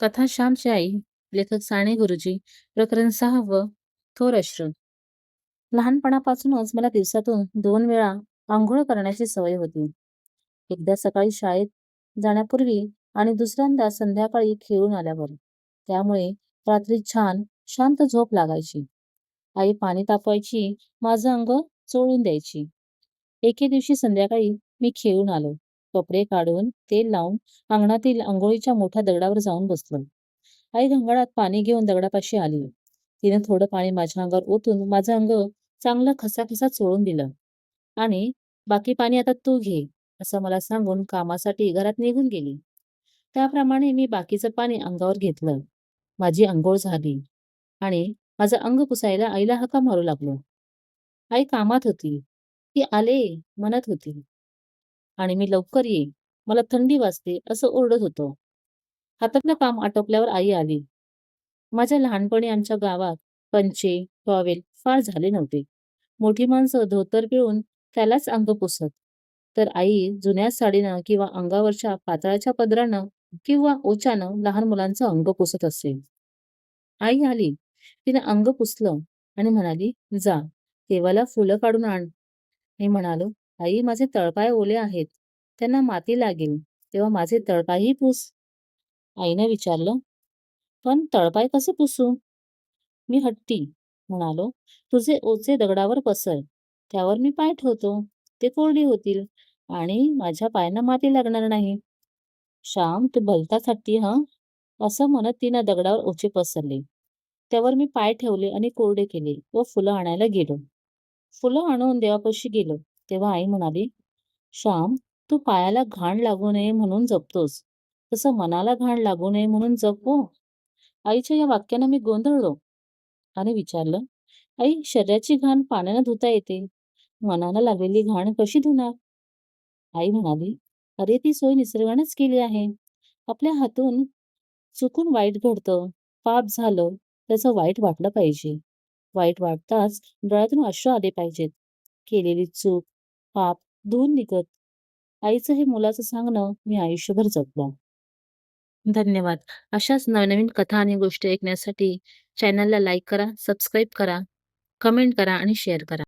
कथा श्यामची आई लेखक साने गुरुजी प्रकरण सहावं थोर अश्रू. लहानपणापासूनच मला दिवसातून दोन वेळा आंघोळ करण्याची सवय होती. एकदा सकाळी शाळेत जाण्यापूर्वी आणि दुसऱ्यांदा संध्याकाळी खेळून आल्यावर. त्यामुळे रात्री छान शांत झोप लागायची. आई पाणी तापवायची माझं अंग चोळून द्यायची. एके दिवशी संध्याकाळी मी खेळून आलो. कपडे काढून तेल लावून अंगणातील आंघोळीच्या मोठ्या दगडावर जाऊन बसलो. आई घंगाळात पाणी घेऊन दगडापाशी आली. तिने थोडं पाणी माझ्या अंगावर ओतून माझं अंग चांगलं खसाखसा चोळून दिलं. आणि बाकी पाणी आता तू घे असं मला सांगून कामासाठी घरात निघून गेली. त्याप्रमाणे मी बाकीचं पाणी अंगावर घेतलं. माझी अंघोळ झाली आणि माझं अंग पुसायला आईला हका मारू लागलो. आई कामात होती. ती आले म्हणत होती. आणि मी लवकर येईन. मला थंडी वाजते असं ओरडत होतो. हातातलं काम आटोपल्यावर आई आली. माझ्या लहानपणी आमच्या गावात पंचे टॉवेल फार झाले नव्हते. मोठी माणसं धोतर पिळून त्यालाच अंग पुसत. तर आई जुन्या साडीनं किंवा अंगावरच्या पातळाच्या पदरानं किंवा ओच्यानं लहान मुलांचं अंग पुसत असे. आई आली. तिने अंग पुसलं आणि म्हणाली जा देवाला फुलं काढून आण. मी म्हणालो आई माझे तळपाय ओले आहेत. त्यांना माती लागेल. तेव्हा माझे तळपायही पुस. आईने विचारलं पण तळपाय कसं पुसू? मी हट्टी म्हणालो. तुझे ओचे दगडावर पसर. त्यावर मी पाय ठेवतो. ते कोरडी होतील आणि माझ्या पायांना माती लागणार नाही. श्याम तू भलताच हट्टी हं? असं म्हणत तिनं दगडावर ओचे पसरले. त्यावर मी पाय ठेवले आणि कोरडे केले व फुलं आणायला गेलो. फुलं आणून देवापाशी गेलो. तेव्हा आई म्हणाली श्याम तू पायाला घाण लागू नये म्हणून जपतोस. तसं मनाला घाण लागू नये म्हणून जपू हो. आईच्या या वाक्यानं मी गोंधळलो. आणि विचारलं आई शरीराची घाण पाण्यानं धुता येते. मनाला लागलेली घाण कशी धुणार? आई म्हणाली अरे ती सोय निसर्गानेच केली आहे. आपल्या हातून चुकून वाईट घडतं. पाप झालं त्याचं वाईट वाटलं पाहिजे. वाईट वाटताच डोळ्यातून अश्रू आले पाहिजेत. केलेली चूक पाप धुवून निघत. आईचं हे मुलाचं सांगणं मी आयुष्यभर जगलो धन्यवाद. अशाच नवनवीन कथा आणि गोष्टी ऐकण्यासाठी चॅनलला लाईक करा सबस्क्राईब करा कमेंट करा आणि शेअर करा.